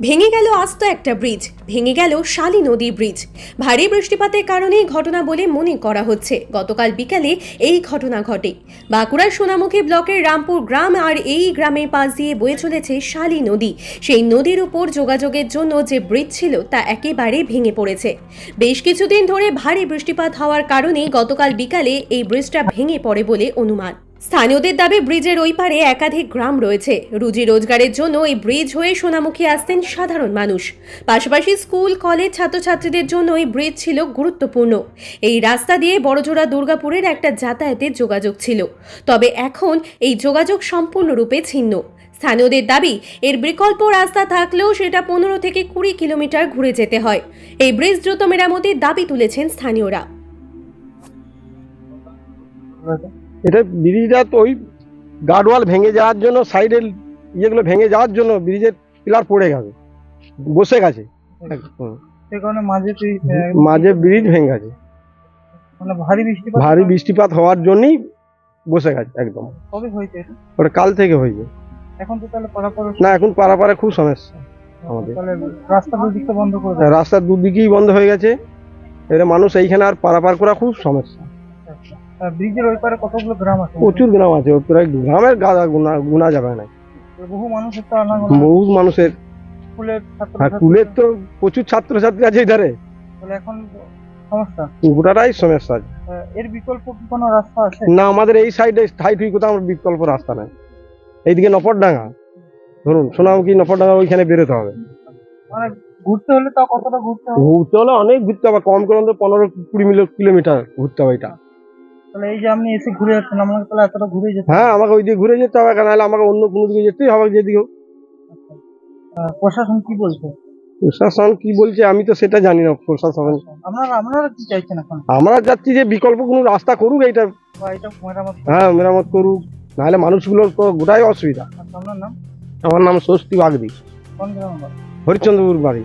ভেঙে গেল আস্ত একটা ব্রিজ, ভেঙে গেল শালী নদী ব্রিজ। ভারী বৃষ্টিপাতের কারণেই ঘটনা বলে মনে করা হচ্ছে। গতকাল বিকালে এই ঘটনা ঘটে। বাঁকুড়ার সোনামুখী ব্লকের রামপুর গ্রাম আর এই গ্রামের পাশ দিয়ে বয়ে চলেছে শালী নদী। সেই নদীর উপর যোগাযোগের জন্য যে ব্রিজ ছিল তা একেবারে ভেঙে পড়েছে। বেশ কিছুদিন ধরে ভারী বৃষ্টিপাত হওয়ার কারণে গতকাল বিকালে এই ব্রিজটা ভেঙে পড়ে বলে অনুমান। স্থানীয়দের দাবি, ব্রিজের ওই পারে একাধিক গ্রাম রয়েছে। রুজি রোজগারের জন্য এই ব্রিজ হয়ে সোনামুখী আসতেন সাধারণ মানুষ। পাশাপাশি স্কুল, কলেজ ছাত্রছাত্রীদের জন্য এই ব্রিজ ছিল গুরুত্বপূর্ণ। এই রাস্তা দিয়ে বড়জোড়া দুর্গাপুরের একটা যাতায়াতের যোগাযোগ ছিল। তবে এখন এই যোগাযোগ সম্পূর্ণরূপে ছিন্ন। স্থানীয়দের দাবি, এর বিকল্প রাস্তা থাকলেও সেটা পনেরো থেকে কুড়ি কিলোমিটার ঘুরে যেতে হয়। এই ব্রিজ দ্রুত মেরামতির দাবি তুলেছেন স্থানীয়রা। এটা ব্রিজটা তো ওই গার্ডওয়াল ভেঙে যাওয়ার জন্য সাইডের ইয়েগুলো ভেঙে যাওয়ার জন্য ব্রিজের পিলার পড়ে গেছে বসে গেছে। মাঝে ব্রিজ ভেঙে গেছে। মানে ভারী বৃষ্টিপাত হওয়ার জন্যই বসে গেছে একদম? ওটা কাল থেকে হয়েছে। এখন তো তাহলে না এখন পারাপারে খুব সমস্যা আমাদের। রাস্তার দুদিকেই বন্ধ হয়ে গেছে। এবারে মানুষ এইখানে আর পারাপার করা খুব সমস্যা। ব্রিজের ওই পারে কতগুলো গ্রাম আছে? প্রচুর গ্রাম আছে প্রায় গ্রামের গাদা গুনা গুনা যাবে না। বহু মানুষের তো বহু মানুষের। স্কুলের ছাত্র তো প্রচুর ছাত্রছাত্রী আছে এধারে। তাহলে এখন সমস্যা? গোটাটাই সমস্যা। আছে এর বিকল্প কি কোনো রাস্তা আছে? না আমাদের এই সাইডে কোথাও আমার বিকল্প রাস্তা নাই। এইদিকে নপরডাঙ্গা। ধরুন সোনামুখী নপরডাঙ্গা ওইখানে বেরোতে হবে। মানে ঘুরতে হলে তাও কতটা ঘুরতে হবে? ঘুরতে হলে অনেক ঘুরতে হবে। কম করে পনেরো কুড়ি মিলি- কিলোমিটার ঘুরতে হবে এটা। তাহলে এই যে আপনি এসে ঘুরে যাচ্ছেন তাহলে এতটা ঘুরে যেতে হ্যাঁ আমাকে ওই দিকে ঘুরে যেতে হবে নাহলে আমাকে অন্য কোনো দিকে যেতেই হবে হোক। প্রশাসন কি বলছে? প্রশাসন কি বলছে আমি তো সেটা জানি না প্রশাসন। আপনারা আপনারা কি চাইছেন এখন? আমরা যাচ্ছি যে বিকল্প কোনো রাস্তা করুক এইটা এটা মেরামত হ্যাঁ মেরামত করুক নাহলে মানুষগুলোর তো গোটাই অসুবিধা। আচ্ছা, আপনার নাম? আমার নাম স্বস্তি বাগদি। কোন গ্রাম? হরিশ্চন্দ্রপুর বাড়ি।